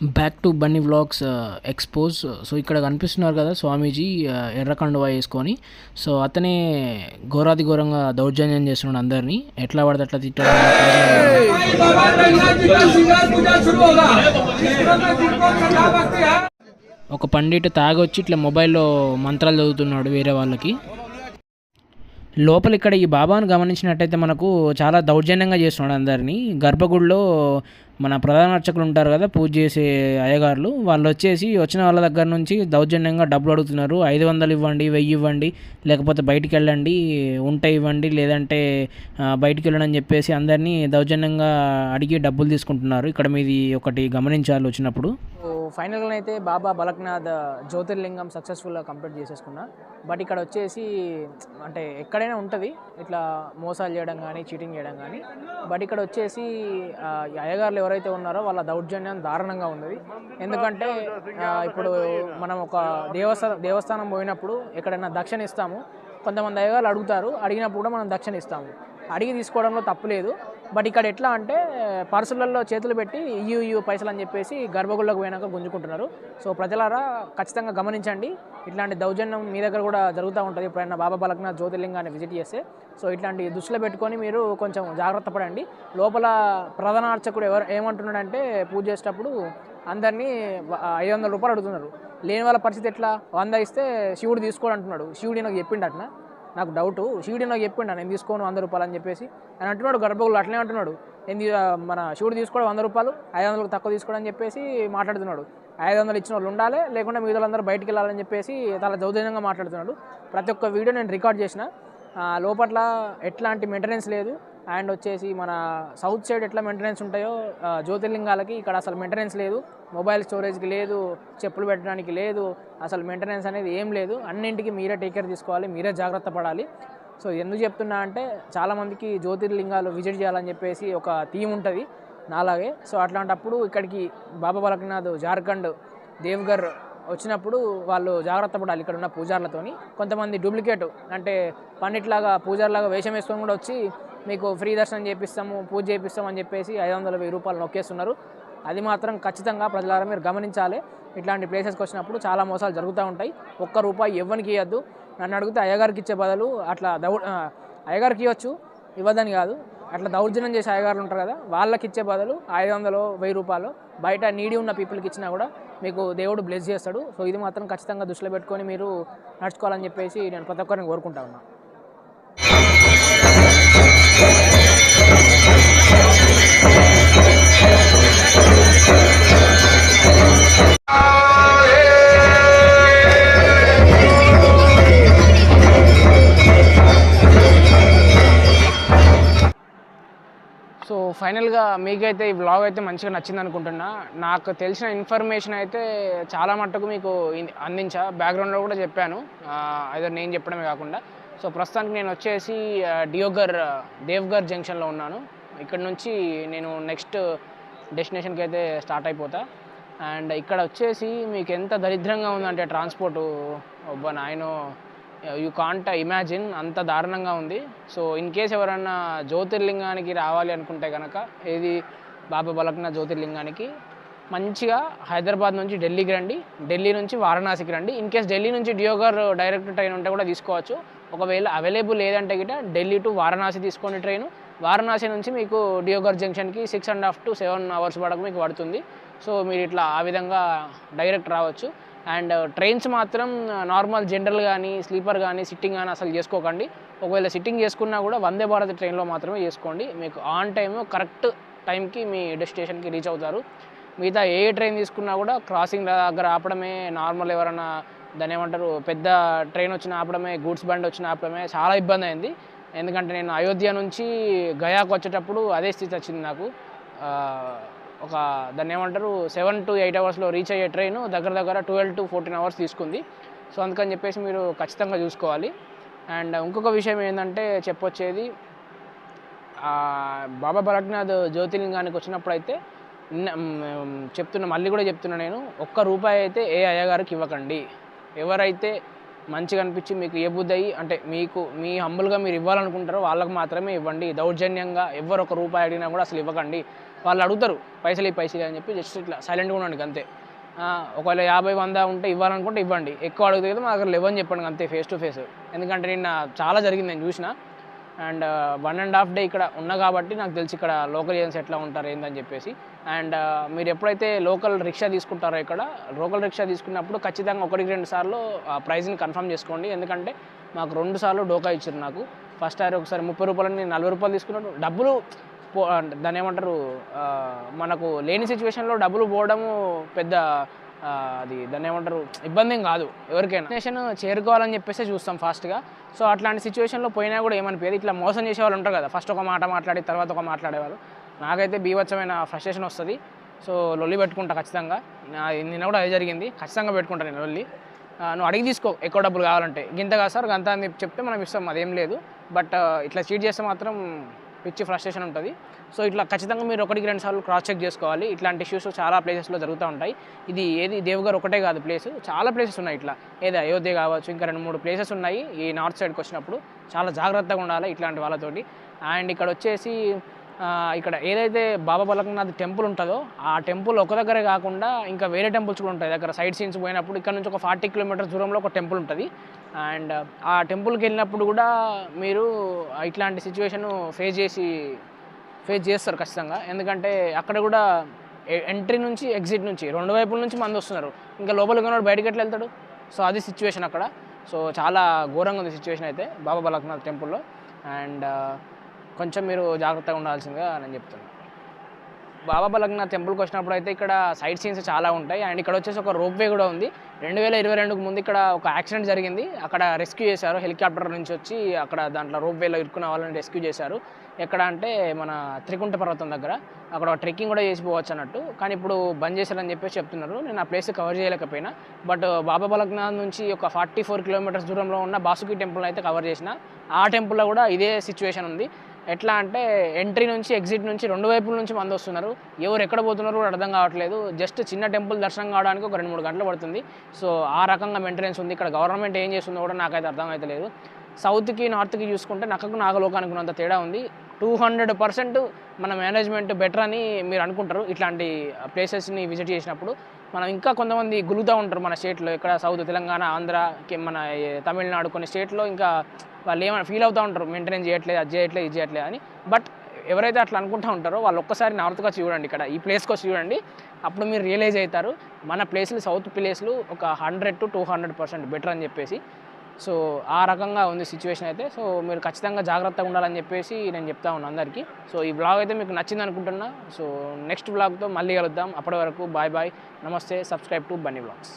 Back to bunny vlogs expose so ఇక్కడ కనిపిస్తున్నారు కదా స్వామీజీ uh, ఎర్రకండువా వేసుకొని. సో అతనే ఘోరాది ఘోరంగా దౌర్జన్యం చేస్తున్నాడు అందరినీ. ఎట్లా పడితే అట్లా తిట్టాడు ఒక పండిట్ తాగొచ్చి ఇట్లా మొబైల్లో మంత్రాలు చదువుతున్నాడు వేరే వాళ్ళకి. లోపల ఇక్కడ ఈ బాబాను గమనించినట్టయితే మనకు చాలా దౌర్జన్యంగా చేస్తున్నాడు అందరినీ. గర్భగుడిలో మన ప్రధాన అర్చకులు ఉంటారు కదా పూజ చేసే అయ్యగారులు. వాళ్ళు వచ్చేసి వచ్చిన వాళ్ళ దగ్గర నుంచి దౌర్జన్యంగా డబ్బులు అడుగుతున్నారు. ఐదు వందలు ఇవ్వండి వెయ్యి ఇవ్వండి లేకపోతే బయటికి వెళ్ళండి ఉంటే ఇవ్వండి లేదంటే బయటికి వెళ్ళండి అని చెప్పేసి అందరినీ దౌర్జన్యంగా అడిగి డబ్బులు తీసుకుంటున్నారు. ఇక్కడ మీది ఒకటి గమనించాలి వచ్చినప్పుడు. ఫైనల్గా అయితే బాబా బలక్నాథ్ జ్యోతిర్లింగం సక్సెస్ఫుల్గా కంప్లీట్ చేసేసుకున్నా. బట్ ఇక్కడ వచ్చేసి అంటే ఎక్కడైనా ఉంటుంది ఇట్లా మోసాలు చేయడం కానీ చీటింగ్ చేయడం కానీ బట్ ఇక్కడ వచ్చేసి ఈ అయ్యగారులు ఎవరైతే ఉన్నారో వాళ్ళ దౌర్జన్యం దారుణంగా ఉన్నది. ఎందుకంటే ఇప్పుడు మనం ఒక దేవస్థానం దేవస్థానం పోయినప్పుడు ఎక్కడైనా దక్షిణ ఇస్తాము. కొంతమంది అయ్యగారులు అడుగుతారు అడిగినప్పుడు కూడా మనం దక్షిణ ఇస్తాము. అడిగి తీసుకోవడంలో తప్పు లేదు. బట్ ఇక్కడ ఎట్లా అంటే పర్సులలో చేతులు పెట్టి ఇయ్యు ఇయ్యు పైసలు అని చెప్పేసి గర్భగుళ్ళకు పోయినాక గుంజుకుంటున్నారు. సో ప్రజలారా ఖచ్చితంగా గమనించండి. ఇట్లాంటి దౌర్జన్యం మీ దగ్గర కూడా జరుగుతూ ఉంటుంది. ఎప్పుడైనా బాబా బలక్నాథ్ జ్యోతిర్లింగాన్ని విజిట్ చేస్తే. సో ఇట్లాంటి దృష్టిలో పెట్టుకొని మీరు కొంచెం జాగ్రత్త పడండి. లోపల ప్రధాన అర్చకుడు ఎవరు ఏమంటున్నాడంటే పూజ చేసేటప్పుడు అందరినీ ఐదు వందల రూపాయలు అడుగుతున్నారు. లేని వాళ్ళ పరిస్థితి ఎట్లా? వంద ఇస్తే శివుడు తీసుకోడు అంటున్నాడు. శివుడు నాకు చెప్పిండు అట్లా నాకు డౌట్. శివుడు నాకు చెప్పిండు నేను తీసుకోను వంద రూపాయలు అని చెప్పేసి. అని అంటున్నాడు గర్భగుళ్ళు అట్లనే అంటున్నాడు. నేను మన శివుడు తీసుకోవడం వంద రూపాయలు ఐదు వందలకు తక్కువ తీసుకోవడం అని చెప్పేసి మాట్లాడుతున్నాడు. ఐదు వందలు ఇచ్చిన వాళ్ళు ఉండాలి లేకుంటే మిగతా వాళ్ళందరూ బయటికి వెళ్ళాలని చెప్పేసి చాలా దౌర్జన్యంగా మాట్లాడుతున్నాడు. ప్రతి ఒక్క వీడియో నేను రికార్డ్ చేసిన. లోపల లోపట్ల ఎట్లాంటి మెయింటెనెన్స్ లేదు. అండ్ వచ్చేసి మన సౌత్ సైడ్ ఎట్లా మెయింటెనెన్స్ ఉంటాయో జ్యోతిర్లింగాలకి ఇక్కడ అసలు మెయింటెనెన్స్ లేదు. మొబైల్ స్టోరేజ్కి లేదు చెప్పులు పెట్టడానికి లేదు అసలు మెయింటెనెన్స్ అనేది ఏం లేదు. అన్నింటికి మీరే టేక్ కేర్ తీసుకోవాలి మీరే జాగ్రత్త పడాలి. సో ఎందుకు చెప్తున్నా అంటే చాలామందికి జ్యోతిర్లింగాలు విజిట్ చేయాలని చెప్పేసి ఒక థీమ్ ఉంటుంది నాలాగే. సో అట్లాంటప్పుడు ఇక్కడికి బాబా బలక్నాథ్ జార్ఖండ్ దేవ్గర్ వచ్చినప్పుడు వాళ్ళు జాగ్రత్త పడాలి ఇక్కడ ఉన్న పూజార్లతోని. కొంతమంది డూప్లికేట్ అంటే పండిట్లాగా పూజార్లాగా వేషం వేసుకొని కూడా వచ్చి మీకు ఫ్రీ దర్శనం చేపిస్తాము పూజ చేపిస్తామని చెప్పేసి ఐదు వందల వెయ్యి రూపాయలు నొక్కేస్తున్నారు. అది మాత్రం ఖచ్చితంగా ప్రజలారా మీరు గమనించాలి. ఇట్లాంటి ప్లేసెస్కి వచ్చినప్పుడు చాలా మోసాలు జరుగుతూ ఉంటాయి. ఒక్క రూపాయి ఎవరికి ఇవ్వద్దు. నన్ను అడిగితే అయ్యగారికి ఇచ్చే బదులు అట్లా దౌ అయ్యగారికి ఇవ్వచ్చు ఇవ్వదని కాదు. అట్లా దౌర్జన్యం చేసే అయ్యగారులు ఉంటారు కదా వాళ్ళకి ఇచ్చే బదులు ఐదు వందలు వెయ్యి రూపాయలు. బయట నీడి ఉన్న పీపుల్కి ఇచ్చినా కూడా మీకు దేవుడు బ్లెస్ చేస్తాడు. సో ఇది మాత్రం ఖచ్చితంగా దృష్టిలో పెట్టుకొని మీరు నడుచుకోవాలని చెప్పేసి నేను ప్రతి ఒక్కరిని కోరుకుంటా ఉన్నా. సో ఫైనల్గా మీకైతే ఈ బ్లాగ్ అయితే మంచిగా నచ్చింది అనుకుంటున్నా. నాకు తెలిసిన ఇన్ఫర్మేషన్ అయితే చాలా మట్టుకు మీకు అందించా. బ్యాక్గ్రౌండ్లో కూడా చెప్పాను. ఏదో నేను చెప్పడమే కాకుండా. సో ప్రస్తుతానికి నేను వచ్చేసి డియోగర్ దేవ్గర్ జంక్షన్లో ఉన్నాను. ఇక్కడ నుంచి నేను నెక్స్ట్ డెస్టినేషన్కి అయితే స్టార్ట్ అయిపోతా. అండ్ ఇక్కడ వచ్చేసి మీకు ఎంత దరిద్రంగా ఉందంటే ట్రాన్స్పోర్టు. ఒబ్బ నాయనో యూ కాంట్ ఇమాజిన్ అంత దారుణంగా ఉంది. సో ఇన్ కేస్ ఎవరన్నా జ్యోతిర్లింగానికి రావాలి అనుకుంటే కనుక ఏది బాబా బలక్న జ్యోతిర్లింగానికి మంచిగా హైదరాబాద్ నుంచి ఢిల్లీకి రండి. ఢిల్లీ నుంచి వారణాసికి రండి. ఇన్ కేస్ ఢిల్లీ నుంచి డియోగర్ డైరెక్ట్ ట్రైన్ ఉంటే కూడా తీసుకోవచ్చు. ఒకవేళ అవైలబుల్ లేదంటే గిట ఢిల్లీ టు వారణాసి తీసుకోండి ట్రైన్ వారణాసి నుంచి మీకు Deoghar జంక్షన్కి six and half to seven hours వరకు మీకు పడుతుంది. సో మీరు ఇట్లా ఆ విధంగా డైరెక్ట్ రావచ్చు. అండ్ uh, ట్రైన్స్ మాత్రం నార్మల్ జనరల్ కానీ స్లీపర్ కానీ సిట్టింగ్ కానీ అసలు చేసుకోకండి. ఒకవేళ సిట్టింగ్ చేసుకున్నా కూడా వందే భారత్ ట్రైన్లో మాత్రమే చేసుకోండి. మీకు ఆన్ టైమ్ కరెక్ట్ టైంకి మీ డెస్టినేషన్కి రీచ్ అవుతారు. మిగతా ఏ ట్రైన్ తీసుకున్నా కూడా క్రాసింగ్ దగ్గర ఆపడమే నార్మల్ ఎవరైనా దాని ఏమంటారు పెద్ద ట్రైన్ వచ్చిన ఆపడమే గూడ్స్ బండి వచ్చిన ఆపడమే చాలా ఇబ్బంది అయింది. ఎందుకంటే నేను అయోధ్య నుంచి గయాకు వచ్చేటప్పుడు అదే స్థితి వచ్చింది నాకు. ఒక దాన్ని ఏమంటారు సెవెన్ టు ఎయిట్ అవర్స్లో రీచ్ అయ్యే ట్రైన్ దగ్గర దగ్గర ట్వెల్వ్ టు ఫోర్టీన్ అవర్స్ తీసుకుంది. సో అందుకని చెప్పేసి మీరు ఖచ్చితంగా చూసుకోవాలి. అండ్ ఇంకొక విషయం ఏంటంటే చెప్పొచ్చేది బాబా బలక్నాథ్ జ్యోతిర్లింగానికి వచ్చినప్పుడు అయితే చెప్తున్నా మళ్ళీ కూడా చెప్తున్నా నేను ఒక్క రూపాయి అయితే ఏ అయ్యగారికి ఇవ్వకండి. ఎవరైతే మంచిగా అనిపించి మీకు ఏ బుద్ధి అంటే మీకు మీ హంబుల్గా మీరు ఇవ్వాలనుకుంటారో వాళ్ళకి మాత్రమే ఇవ్వండి. దౌర్జన్యంగా ఎవరు ఒక రూపాయి అడిగినా కూడా అసలు ఇవ్వకండి. వాళ్ళు అడుగుతారు పైసలు ఈ పైసలు అని చెప్పి జస్ట్ ఇట్లా సైలెంట్గా ఉండండి అంతే. ఒకవేళ యాభై వంద ఉంటే ఇవ్వాలనుకుంటే ఇవ్వండి. ఎక్కువ అడిగితే కదా మా దగ్గర లేవని చెప్పండి అంతే ఫేస్ టు ఫేస్ ఎందుకంటే నిన్న చాలా జరిగింది నేను చూసిన. And one and half day ఇక్కడ ఉన్నా కాబట్టి నాకు తెలిసి ఇక్కడ లోకల్ ఏజెన్స్ ఎట్లా ఉంటారు ఏందని చెప్పేసి. అండ్ మీరు ఎప్పుడైతే లోకల్ రిక్షా తీసుకుంటారో ఇక్కడ లోకల్ రిక్షా తీసుకున్నప్పుడు ఖచ్చితంగా ఒకటికి రెండు సార్లు ఆ ప్రైస్ని కన్ఫర్మ్ చేసుకోండి. ఎందుకంటే మాకు రెండు సార్లు డోకా ఇచ్చారు నాకు. ఫస్ట్ టైర్ ఒకసారి ముప్పై రూపాయలని నేను నలభై రూపాయలు తీసుకున్నాను. డబ్బులు పో అంటే ఏమంటారు మనకు లేని సిచ్యువేషన్లో డబ్బులు పోవడము పెద్ద అది దాన్ని ఏమంటారు? ఇబ్బంది ఏం కాదు. ఎవరికైనా డెస్టినేషన్ చేరుకోవాలని చెప్పేసి చూస్తాం ఫాస్ట్గా సో అట్లాంటి సిచ్యువేషన్లో పోయినా కూడా ఏమనిపించదు ఇట్లా మోసం చేసే వాళ్ళు ఉంటారు కదా. ఫస్ట్ ఒక మాట మాట్లాడి తర్వాత ఒక మాట్లాడేవాళ్ళు. నాకైతే బీభత్సమైన ఫ్రస్ట్రేషన్ వస్తుంది. సో లొల్లి పెట్టుకుంటా ఖచ్చితంగా. నిన్న కూడా అదే జరిగింది. ఖచ్చితంగా పెట్టుకుంటా నేను లొల్లి. నువ్వు అడిగి తీసుకో. ఎక్కువ డబ్బులు కావాలంటే. గింత కాదు సార్ గంత అని చెప్తే మనం ఇస్తాం. అదేం లేదు. బట్ ఇట్లా చీట్ చేస్తే మాత్రం పిచ్చి ఫ్రస్ట్రేషన్ ఉంటుంది. సో ఇట్లా ఖచ్చితంగా మీరు ఒకటికి రెండు సార్లు క్రాస్ చెక్ చేసుకోవాలి. ఇట్లాంటి ఇష్యూస్ చాలా ప్లేసెస్లో జరుగుతూ ఉంటాయి. ఇది ఏది దేవగర్ ఒకటే కాదు ప్లేస్ చాలా ప్లేసెస్ ఉన్నాయి ఇట్లా. ఏదో అయోధ్య కావచ్చు ఇంకా రెండు మూడు ప్లేసెస్ ఉన్నాయి ఈ నార్త్ సైడ్కి వచ్చినప్పుడు. చాలా జాగ్రత్తగా ఉండాలి ఇట్లాంటి వాళ్ళతోటి. అండ్ ఇక్కడ వచ్చేసి ఇక్కడ ఏదైతే బాబా బలకనాథ్ టెంపుల్ ఉంటుందో ఆ టెంపుల్ ఒక దగ్గరే కాకుండా ఇంకా వేరే టెంపుల్స్ కూడా ఉంటాయి. దగ్గర సైడ్ సీన్స్ పోయినప్పుడు ఇక్కడ నుంచి ఒక ఫార్టీ కిలోమీటర్స్ దూరంలో ఒక టెంపుల్ ఉంటుంది. అండ్ ఆ టెంపుల్కి వెళ్ళినప్పుడు కూడా మీరు ఇట్లాంటి సిచ్యువేషన్ ఫేస్ చేసి ఫేస్ చేస్తారు ఖచ్చితంగా. ఎందుకంటే అక్కడ కూడా ఎంట్రీ నుంచి ఎగ్జిట్ నుంచి రెండు వైపుల నుంచి మంది వస్తున్నారు. ఇంకా లోపలికి ఉన్నవాడు బయటకి ఎట్లా వెళ్తాడు? సో అది సిచ్యువేషన్ అక్కడ. సో చాలా ఘోరంగా ఉంది సిచ్యువేషన్ అయితే బాబా బలక్నాథ్ టెంపుల్లో. అండ్ కొంచెం మీరు జాగ్రత్తగా ఉండాల్సిందిగా నేను చెప్తున్నాను బాబా బలగ్న టెంపుల్కి వచ్చినప్పుడు అయితే ఇక్కడ సైట్ సీన్స్ చాలా ఉంటాయి. అండ్ ఇక్కడ వచ్చేసి ఒక రోప్వే కూడా ఉంది. రెండు వేల ఇరవై రెండుకు ముందు ఇక్కడ ఒక యాక్సిడెంట్ జరిగింది. అక్కడ రెస్క్యూ చేశారు. హెలికాప్టర్ నుంచి వచ్చి అక్కడ దాంట్లో రోప్వేలో ఇరుక్కున్న వాళ్ళని రెస్క్యూ చేశారు. ఎక్కడ అంటే మన త్రికుంట పర్వతం దగ్గర. అక్కడ ట్రెక్కింగ్ కూడా చేసిపోవచ్చు అన్నట్టు. కానీ ఇప్పుడు బంద్ చేశారని చెప్పేసి చెప్తున్నారు. నేను ఆ ప్లేస్ కవర్ చేయలేకపోయినా. బట్ బాబా బలగ్నాథ్ నుంచి ఒక ఫార్టీ ఫోర్ కిలోమీటర్స్ దూరంలో ఉన్న బాసుకి టెంపుల్ అయితే కవర్ చేసిన. ఆ టెంపుల్లో కూడా ఇదే సిచ్యువేషన్ ఉంది. ఎట్లా అంటే ఎంట్రీ నుంచి ఎగ్జిట్ నుంచి రెండు వైపుల నుంచి మంది వస్తున్నారు. ఎవరు ఎక్కడ పోతున్నారో కూడా అర్థం కావట్లేదు. జస్ట్ చిన్న టెంపుల్ దర్శనం కావడానికి ఒక రెండు మూడు గంటలు పడుతుంది. సో ఆ రకంగా మెయింటెనెన్స్ ఉంది. ఇక్కడ గవర్నమెంట్ ఏం చేస్తుందో కూడా నాకైతే అర్థం అవుతలేదు సౌత్కి నార్త్కి చూసుకుంటే నక్కకు నాగలోకానికి ఉన్నంత తేడా ఉంది. టూ హండ్రెడ్ పర్సెంట్ మన మేనేజ్మెంట్ బెటర్ అని మీరు అనుకుంటారు. ఇట్లాంటి ప్లేసెస్ని విజిట్ చేసినప్పుడు మనం ఇంకా కొంతమంది గులుతూ ఉంటారు మన స్టేట్లో ఇక్కడ సౌత్ తెలంగాణ ఆంధ్ర మన తమిళనాడు కొన్ని స్టేట్లో ఇంకా వాళ్ళు ఏమైనా ఫీల్ అవుతూ ఉంటారు మెయింటెనెన్స్ చేయట్లేదు అది చేయట్లేదు ఇది చేయట్లేదు అని. బట్ ఎవరైతే అట్లా అనుకుంటూ ఉంటారో వాళ్ళు ఒక్కసారి నార్త్కి వచ్చి చూడండి ఇక్కడ. ఈ ప్లేస్కి వచ్చి చూడండి. అప్పుడు మీరు రియలైజ్ అవుతారు మన ప్లేస్లు సౌత్ ప్లేస్లు ఒక hundred to two hundred percent better అని చెప్పేసి. సో ఆ రకంగా ఉంది సిచ్యువేషన్ అయితే. సో మీరు ఖచ్చితంగా జాగ్రత్తగా ఉండాలని చెప్పేసి నేను చెప్తా ఉన్నాను అందరికీ. సో ఈ బ్లాగ్ అయితే మీకు నచ్చింది అనుకుంటున్నా. సో నెక్స్ట్ బ్లాగ్తో మళ్ళీ కలుద్దాం. అప్పటి వరకు బాయ్ బాయ్ నమస్తే. Subscribe to bunny blogs